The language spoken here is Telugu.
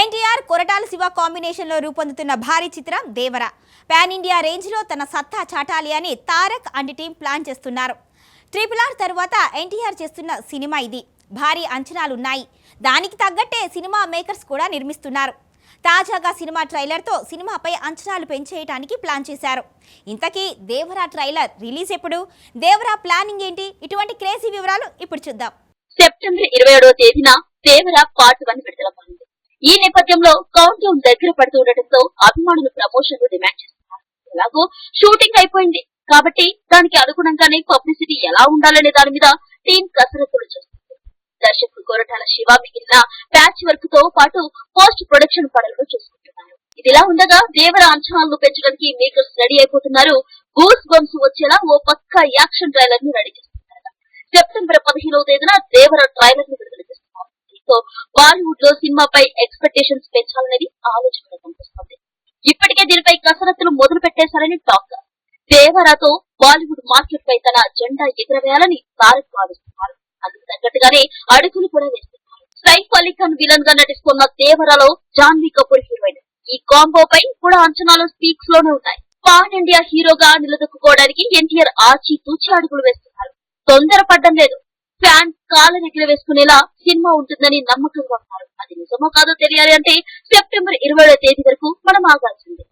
ఎన్టీఆర్ కొరటాల శివ కాంబినేషన్లో రూపొందుతున్న భారీ చిత్రం దేవర. పాన్ ఇండియా రేంజ్లో తన సత్తా చాటాలి అని తారక్ అండ్ టీం ప్లాన్ చేస్తున్నారు. ట్రిపుల్ ఆర్ తర్వాత ఎన్టీఆర్ చేస్తున్న సినిమా ఇది. భారీ అంచనాలున్నాయి. దానికి తగ్గట్టే సినిమా మేకర్స్ కూడా నిర్మిస్తున్నారు. తాజాగా సినిమా ట్రైలర్తో సినిమాపై అంచనాలు పెంచేయడానికి ప్లాన్ చేశారు. ఇంతకీ దేవరా ట్రైలర్ రిలీజ్ ఎప్పుడు? దేవరా ప్లానింగ్ ఏంటి? ఇటువంటి క్రేజీ వివరాలు ఇప్పుడు చూద్దాం. సెప్టెంబర్ ఇరవై ఏడవ తేదీన దేవరా పార్ట్ వన్ విడుదల ఈ నేపథ్యంలో కౌంట్ డౌన్ దగ్గర పడుతూ ఉండటంతో అభిమానులు ప్రమోషన్లు డిమాండ్ చేస్తున్నారు. ఎలాగో షూటింగ్ అయిపోయింది. కాబట్టి దానికి అనుగుణంగానే పబ్లిసిటీ ఎలా ఉండాలనే దాని మీద టీం కసరత్తులు చేస్తుంది. దర్శకుడు కొరటాల శివ మిగిలిన ప్యాచ్ వర్క్తో పాటు పోస్ట్ ప్రొడక్షన్ పనులను చూసుకుంటున్నారు. ఇదిలా ఉండగా దేవర అంచనాలను పెంచడానికి మేకర్స్ రెడీ అయిపోతున్నారు. గూస్ బంప్స్ వచ్చేలా ఓ పక్క యాక్షన్ ట్రైలర్ను రెడీ చేస్తున్నారు. సెప్టెంబర్ పదిహేనవ తేదీన దేవర ట్రైలర్ను విడుదల బాలీవుడ్లో సినిమాపై ఎక్స్పెక్టేషన్స్ పెంచాలనేది ఆలోచన కనిపిస్తుంది. ఇప్పటికే దీనిపై కసరత్తులు మొదలు పెట్టేశారని టాక్ దేవరాతో బాలీవుడ్ మార్కెట్ పై తన జెండా ఎగురవేయాలని తారక్ భావిస్తున్నారు. అందుకు తగ్గట్టుగానే అడుగులు కూడా వేస్తున్నారు. సైఫ్ అలీ ఖాన్ విలన్గా నటిస్తున్న దేవరాలో జాన్వీ కపూర్ హీరోయిన్. ఈ కాంబో పై కూడా అంచనాలు స్పీక్స్లోనే ఉన్నాయి. పాన్ ఇండియా హీరోగా నిలదొక్కుకోవడానికి ఎన్టీఆర్ ఆచి తూచి అడుగులు వేస్తున్నారు. తొందరపడ్డం లేదు. ఫ్యాన్స్ కాళ్ళ ఎగిర వేసుకునేలా సినిమా ఉంటుందని నమ్మకంగా ఉన్నారు. అది నిజమో కాదో తెలియాలి అంటే సెప్టెంబర్ ఇరవై తేదీ వరకు మనం ఆగాల్సిందే.